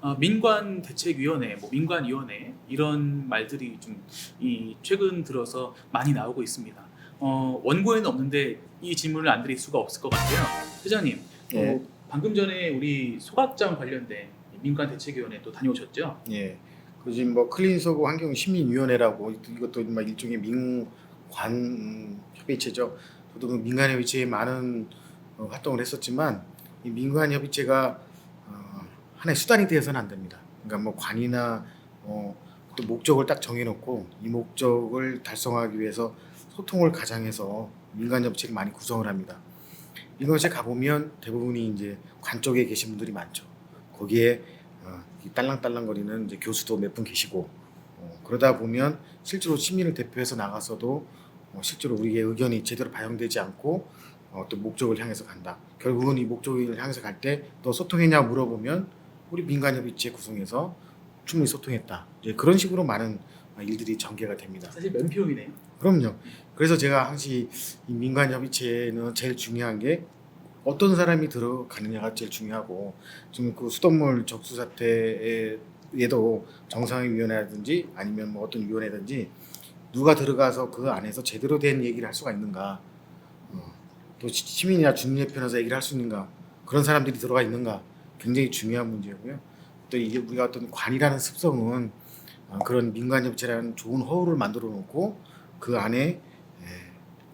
어, 민관 대책위원회, 뭐 민관위원회 이런 말들이 좀 이 최근 들어서 많이 나오고 있습니다. 어, 원고에는 없는데 이 질문을 안 드릴 수가 없을 것 같아요. 회장님, 예. 어, 방금 전에 우리 소각장 관련된 민관 대책위원회 또 다녀오셨죠? 예. 그 지금 뭐 클린서구 환경 시민위원회라고 이것도 뭐 일종의 민관 협의체죠. 저도 그 민간 협의체에 많은 어, 활동을 했었지만 이 민간 협의체가 어, 하나의 수단이 되어서는 안 됩니다. 그러니까 뭐 관이나 어, 또 목적을 딱 정해놓고 이 목적을 달성하기 위해서 소통을 가장해서 민간 협의체를 많이 구성을 합니다. 민간협의체 가보면 대부분이 이제 관 쪽에 계신 분들이 많죠. 거기에 어, 이 딸랑딸랑거리는 이제 교수도 몇 분 계시고 어, 그러다 보면 실제로 시민을 대표해서 나가서도 어, 실제로 우리의 의견이 제대로 반영되지 않고 어, 또 목적을 향해서 간다. 결국은 이 목적을 향해서 갈 때 너 소통했냐 물어보면 우리 민간협의체 구성해서 충분히 소통했다. 이제 그런 식으로 많은 어, 일들이 전개가 됩니다. 사실 면피용이네요. 그럼요. 그래서 제가 항시 이 민간 협의체는 제일 중요한 게 어떤 사람이 들어가느냐가 제일 중요하고 지금 그 수돗물 적수 사태에도 정상위원회라든지 아니면 뭐 어떤 위원회든지 누가 들어가서 그 안에서 제대로 된 얘기를 할 수가 있는가 어, 또 시- 시민이나 주민의 편에서 얘기를 할 수 있는가 그런 사람들이 들어가 있는가 굉장히 중요한 문제고요. 또 이게 우리가 어떤 관이라는 습성은 어, 그런 민간협체라는 좋은 허울을 만들어 놓고 그 안에 에,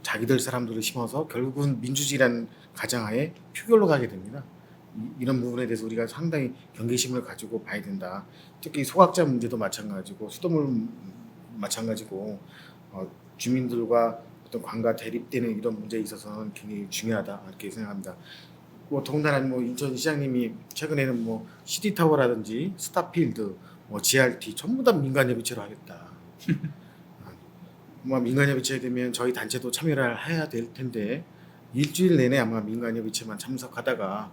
자기들 사람들을 심어서 결국은 민주주의라는 가정하에 표결로 가게 됩니다. 이, 런 부분에 대해서 우리가 상당히 경계심을 가지고 봐야 된다. 특히 소각자 문제도 마찬가지고 수돗물 음, 마찬가지고 어, 주민들과 어떤 관과 대립되는 이런 문제에 있어서는 굉장히 중요하다 이렇게 생각합니다. 뭐 더군다나 뭐 인천 시장님이 최근에는 뭐 시티 타워라든지 스타필드, 뭐 GRT 전부 다 민간 협의체로 하겠다. 뭐 민간 협의체 되면 저희 단체도 참여를 해야 될 텐데 일주일 내내 아마 민간 협의체만 참석하다가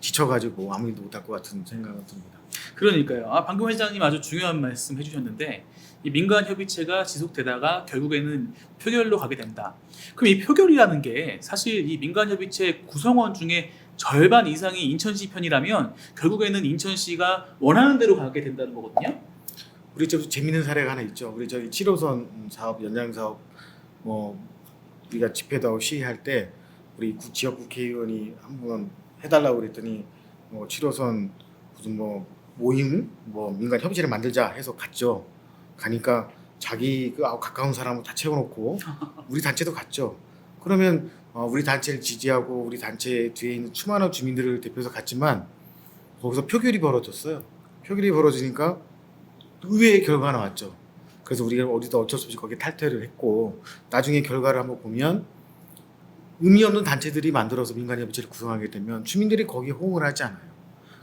지쳐가지고 아무 일도 못할 것 같은 생각은 듭니다. 그러니까요. 아, 방금 회장님 아주 중요한 말씀 해주셨는데 이 민간 협의체가 지속되다가 결국에는 표결로 가게 된다. 그럼 이 표결이라는 게 사실 이 민간 협의체 구성원 중에 절반 이상이 인천시 편이라면 결국에는 인천시가 원하는 대로 가게 된다는 거거든요. 우리 좀 재밌는 사례가 하나 있죠. 우리 저희 7호선 사업 연장 사업 뭐 우리가 집회도 하고 시위할 때 우리 구- 지역 국회의원이 한번 해달라고 그랬더니 뭐 7호선 무슨 뭐 모임 뭐 민간 협의체를 만들자 해서 갔죠. 가니까 자기 그 가까운 사람을 다 채워놓고 우리 단체도 갔죠. 그러면 어, 우리 단체를 지지하고 우리 단체 뒤에 있는 수많은 주민들을 대표해서 갔지만 거기서 표결이 벌어졌어요. 표결이 벌어지니까 의외의 결과가 나왔죠. 그래서 우리가 어디다 어쩔 수 없이 거기에 탈퇴를 했고 나중에 결과를 한번 보면 의미 없는 단체들이 만들어서 민간협의체를 구성하게 되면 주민들이 거기에 호응을 하지 않아요.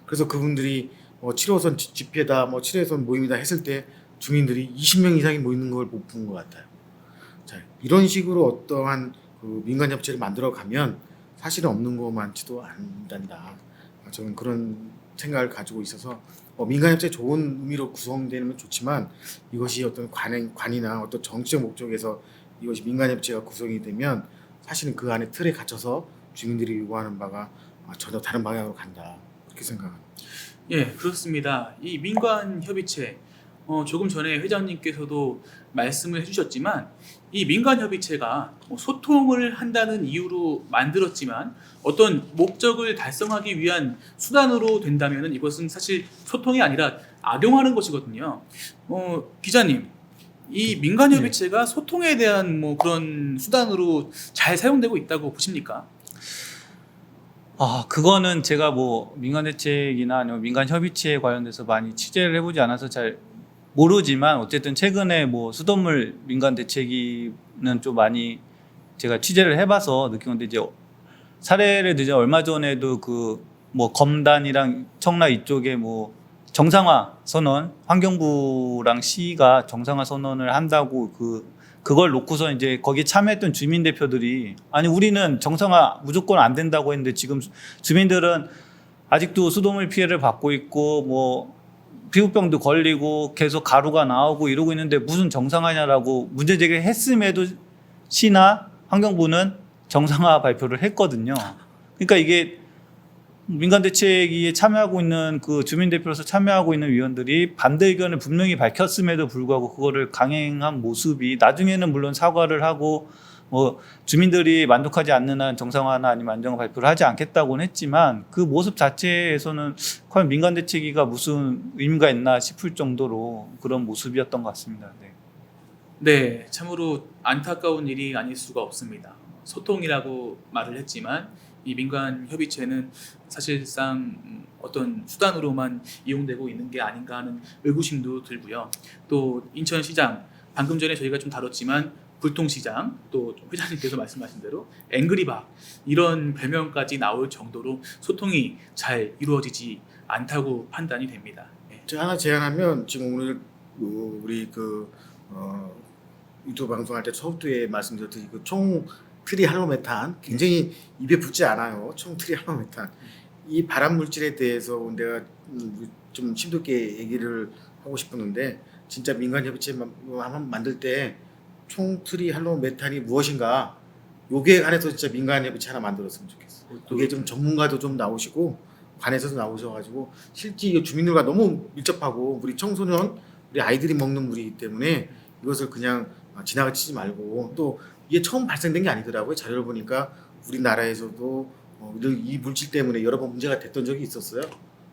그래서 그분들이 뭐 7호선 지- 집회다, 뭐 7호선 모임이다 했을 때 주민들이 20명 이상이 모이는 걸 못 본 것 같아요. 자, 이런 식으로 어떠한 그 민간 협체를 만들어 가면 사실은 없는 것 많지도 않단다. 저는 그런 생각을 가지고 있어서 어, 민간 협체 좋은 의미로 구성되면 좋지만 이것이 어떤 관, 관이나 어떤 정치적 목적에서 이것이 민간 협체가 구성이 되면 사실은 그 안에 틀에 갇혀서 주민들이 요구하는 바가 아, 전혀 다른 방향으로 간다. 그렇게 생각합니다. 예, 그렇습니다. 이 민간 협의체 어, 조금 전에 회장님께서도 말씀을 해주셨지만 이 민간 협의체가 뭐 소통을 한다는 이유로 만들었지만 어떤 목적을 달성하기 위한 수단으로 된다면 이것은 사실 소통이 아니라 악용하는 것이거든요. 어, 기자님, 이 민간 협의체가 소통에 대한 뭐 그런 수단으로 잘 사용되고 있다고 보십니까? 아, 그거는 제가 뭐 민간 대책이나 아니면 민간 협의체에 관련돼서 많이 취재를 해보지 않아서 잘 모르지만 어쨌든 최근에 뭐 수돗물 민간 대책위는 좀 많이 제가 취재를 해봐서 느낀 건데 이제 사례를 들자 얼마 전에도 그 뭐 검단이랑 청라 이쪽에 뭐 정상화 선언 환경부랑 시가 정상화 선언을 한다고 그 그걸 놓고서 이제 거기 참여했던 주민 대표들이 아니 우리는 정상화 무조건 안 된다고 했는데 지금 주민들은 아직도 수돗물 피해를 받고 있고 뭐 피부병도 걸리고 계속 가루가 나오고 이러고 있는데 무슨 정상화냐라고 문제 제기를 했음에도 시나 환경부는 정상화 발표를 했거든요. 그러니까 이게 민간 대책위에 참여하고 있는 그 주민 대표로서 참여하고 있는 위원들이 반대 의견을 분명히 밝혔음에도 불구하고 그거를 강행한 모습이 나중에는 물론 사과를 하고 뭐 주민들이 만족하지 않는 한 정상화나 아니면 안정화 발표를 하지 않겠다고는 했지만 그 모습 자체에서는 과연 민간 대책위가 무슨 의미가 있나 싶을 정도로 그런 모습이었던 것 같습니다. 네. 네, 참으로 안타까운 일이 아닐 수가 없습니다. 소통이라고 말을 했지만 이 민간 협의체는 사실상 음, 어떤 수단으로만 이용되고 있는 게 아닌가 하는 의구심도 들고요. 또 인천시장 방금 전에 저희가 좀 다뤘지만 불통시장 또 회장님께서 말씀하신 대로 앵그리박 이런 별명까지 나올 정도로 소통이 잘 이루어지지 않다고 판단이 됩니다. 네. 하나 제안하면 지금 오늘 그 우리 그 어, 유튜브 방송할 때 처음에 말씀드렸듯이 그총 트리 할로메탄 굉장히 입에 붙지 않아요. 총 트리 할로메탄 이 발암 물질에 대해서 내가 음, 좀 심도있게 얘기를 하고 싶었는데 진짜 민간 협의체 만- 만들 때 총 트리 할로메탄이 무엇인가 요게 관해서 진짜 민간 협의체 하나 만들었으면 좋겠어. 그게 좀 전문가도 좀 나오시고 관에서도 나오셔가지고 실제 이 주민들과 너무 밀접하고 우리 청소년 우리 아이들이 먹는 물이기 때문에 이것을 그냥 아, 지나치지 말고 또 이게 처음 발생된 게 아니더라고요. 자료를 보니까 우리나라에서도 어, 늘이 물질 때문에 여러 번 문제가 됐던 적이 있었어요.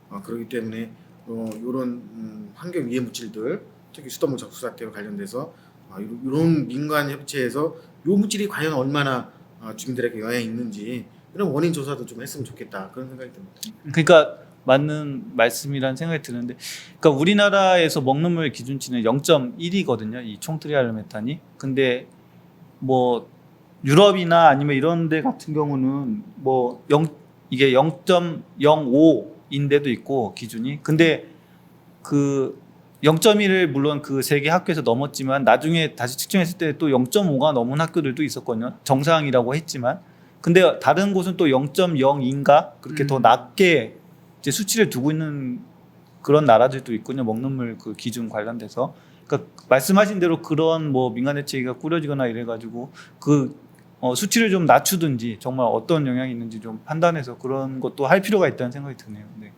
어, 그렇기 때문에 어, 이런 음, 환경 위해 물질들 특히 수돗물 적수 사태와 관련돼서 아, 이런, 민간 협체에서 이 물질이 과연 얼마나 아, 주민들에게 영향이 있는지 이런 원인 조사도 좀 했으면 좋겠다. 그런 생각이 듭니다. 그러니까 맞는 말씀이라는 생각이 드는데, 그러니까 우리나라에서 먹는 물 기준치는 0.1이거든요. 이 총트리알메탄이. 근데 뭐 유럽이나 아니면 이런 데 같은 경우는 뭐 0, 이게 0.05인데도 있고 기준이. 근데 그 0.1을 물론 그 세계 학교에서 넘었지만 나중에 다시 측정했을 때 또 0.5가 넘은 학교들도 있었거든요. 정상이라고 했지만. 근데 다른 곳은 또 0.0인가 그렇게 음. 더 낮게 이제 수치를 두고 있는 그런 나라들도 있군요. 먹는 물 그 기준 관련돼서. 그러니까 말씀하신 대로 그런 뭐 민간 대책위가 꾸려지거나 이래 가지고 그 어, 수치를 좀 낮추든지 정말 어떤 영향이 있는지 좀 판단해서 그런 것도 할 필요가 있다는 생각이 드네요. 네.